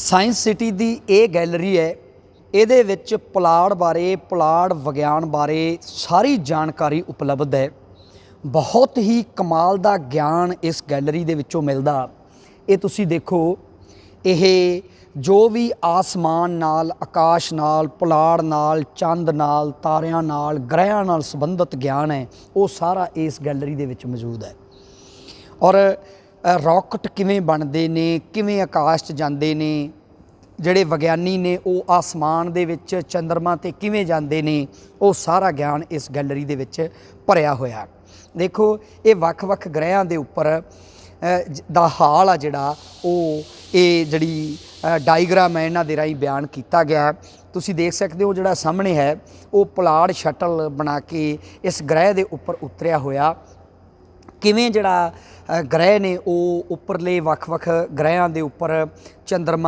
Science city ਦੀ ਇਹ gallery ਹੈ, ਇਹਦੇ ਵਿੱਚ ਪੁਲਾੜ ਬਾਰੇ, ਪੁਲਾੜ ਵਿਗਿਆਨ ਬਾਰੇ ਸਾਰੀ ਜਾਣਕਾਰੀ ਉਪਲਬਧ ਹੈ। ਬਹੁਤ ਹੀ ਕਮਾਲ ਦਾ ਗਿਆਨ ਇਸ ਗੈਲਰੀ ਦੇ ਵਿੱਚੋਂ ਮਿਲਦਾ। ਇਹ ਤੁਸੀਂ ਦੇਖੋ, ਇਹ ਜੋ ਵੀ ਆਸਮਾਨ ਨਾਲ, ਆਕਾਸ਼ ਨਾਲ, ਪੁਲਾੜ ਨਾਲ, ਚੰਦ ਨਾਲ, ਤਾਰਿਆਂ ਨਾਲ, ਗ੍ਰਹਿਆਂ ਨਾਲ ਸੰਬੰਧਿਤ ਗਿਆਨ ਹੈ, ਉਹ ਸਾਰਾ ਇਸ ਗੈਲਰੀ ਦੇ ਵਿੱਚ ਮੌਜੂਦ ਹੈ। ਔਰ ਰਾਕਟ ਕਿਵੇਂ ਬਣਦੇ ਨੇ ਕਿਵੇਂ ਆਕਾਸ਼ 'ਚ ਜਾਂਦੇ ਨੇ ਜਿਹੜੇ ਵਿਗਿਆਨੀ ਨੇ ਉਹ ਆਸਮਾਨ ਦੇ ਵਿੱਚ ਚੰ드ਰਮਾ ਤੇ ਕਿਵੇਂ ਜਾਂਦੇ ਨੇ ਉਹ ਸਾਰਾ ਗਿਆਨ ਇਸ ਗੈਲਰੀ ਦੇ ਵਿੱਚ ਭਰਿਆ ਹੋਇਆ ਦੇਖੋ ਇਹ ਵੱਖ-ਵੱਖ ਗ੍ਰਹਿਆਂ ਦੇ ਉੱਪਰ ਦਾ ਹਾਲ ਆ ਜਿਹੜਾ ਉਹ ਇਹ ਜਿਹੜੀ ਅ, ਡਾਇਗਰਾਮ ਹੈ ਇਹਨਾਂ ਦੇ ਰਾਹੀਂ ਬਿਆਨ ਕੀਤਾ ਗਿਆ ਤੁਸੀਂ ਦੇਖ ਸਕਦੇ ਹੋ ਜਿਹੜਾ ਸਾਹਮਣੇ ਹੈ ਉਹ ਪਲਾੜ ਸ਼ਟਲ ਬਣਾ ਕੇ ਇਸ ਗ੍ਰਹਿ ਦੇ ਉੱਪਰ ਉਤਰਿਆ ਹੋਇਆ। ਕਿਵੇਂ ਜਿਹੜਾ ਗ੍ਰਹਿ ਨੇ ਉਹ ਉੱਪਰਲੇ ਵੱਖ-ਵੱਖ ਗ੍ਰਹਿਆਂ ਦੇ ਉੱਪਰ ਚੰਦਰਮਾ